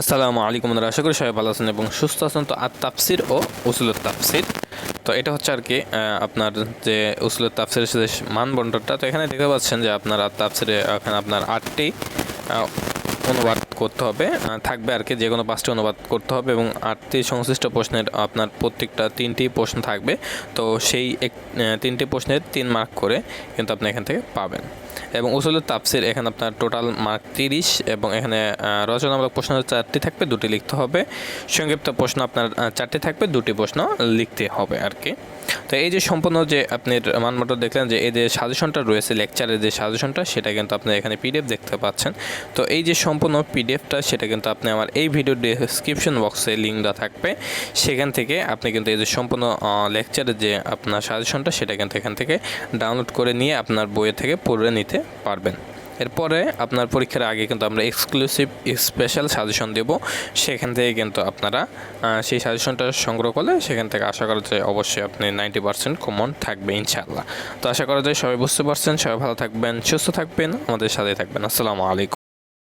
আসসালামু আলাইকুম আমরা আশা করি সবাই ভালো আছেন এবং সুস্থ আছেন। তো আর তাফসির ও উসুলের তাফসির। তো এটা হচ্ছে আর কি আপনার যে উসুলের তাফসিরের সাথে মানবন্টনটা তো এখানে দেখতে পাচ্ছেন যে আপনার আর তাফসিরে এখানে আপনার আটটি অনুবাদ করতে হবে। থাকবে আর কি যে কোনো পাঁচটি অনুবাদ করতে হবে এবং আটটি সংশ্লিষ্ট প্রশ্নের আপনার প্রত্যেকটা তিনটি প্রশ্ন থাকবে। তো সেই এক তিনটি প্রশ্নের তিন মার্ক করে কিন্তু আপনি এখান থেকে পাবেন। এবং উসুলের তাফসির, এখানে আপনার টোটাল মার্ক তিরিশ এবং এখানে রচনামূলক প্রশ্ন চারটি থাকবে, দুটি লিখতে হবে। সংক্ষিপ্ত প্রশ্ন আপনার চারটি থাকবে, দুটি প্রশ্ন লিখতে হবে আর কি। তো এই যে সম্পূর্ণ যে আপনি মানমতো দেখলেন যে এই যে সাজেশনটা রয়েছে লেকচারের যে সাজেশনটা, সেটা কিন্তু আপনি এখানে পিডিএফ দেখতে পাচ্ছেন। তো এই যে সম্পূর্ণ পিডিএফটা সেটা কিন্তু আপনি আমার এই ভিডিও ডিসক্রিপশন বক্সে লিঙ্ক দেওয়া থাকবে। সেখান থেকে আপনি কিন্তু এই যে সম্পূর্ণ লেকচারের যে আপনার সাজেশনটা সেটা কিন্তু এখান থেকে ডাউনলোড করে নিয়ে আপনার বইয়ের থেকে পড়ে নিতে পারবেন। এরপরে আপনার পরীক্ষার আগে কিন্তু আমরা এক্সক্লুসিভ স্পেশাল সাজেশন দেব। সেখান থেকে কিন্তু আপনারা সেই সাজেশনটা সংগ্রহ করলে সেখান থেকে আশা করা যায় অবশ্যই আপনি নাইনটি পার্সেন্ট কমন থাকবে ইনশাআল্লাহ। তো আশা করা যায় সবাই বুঝতে পারছেন। সবাই ভালো থাকবেন, সুস্থ থাকবেন, আমাদের সাথে থাকবেন। আসসালামু আলাইকুম।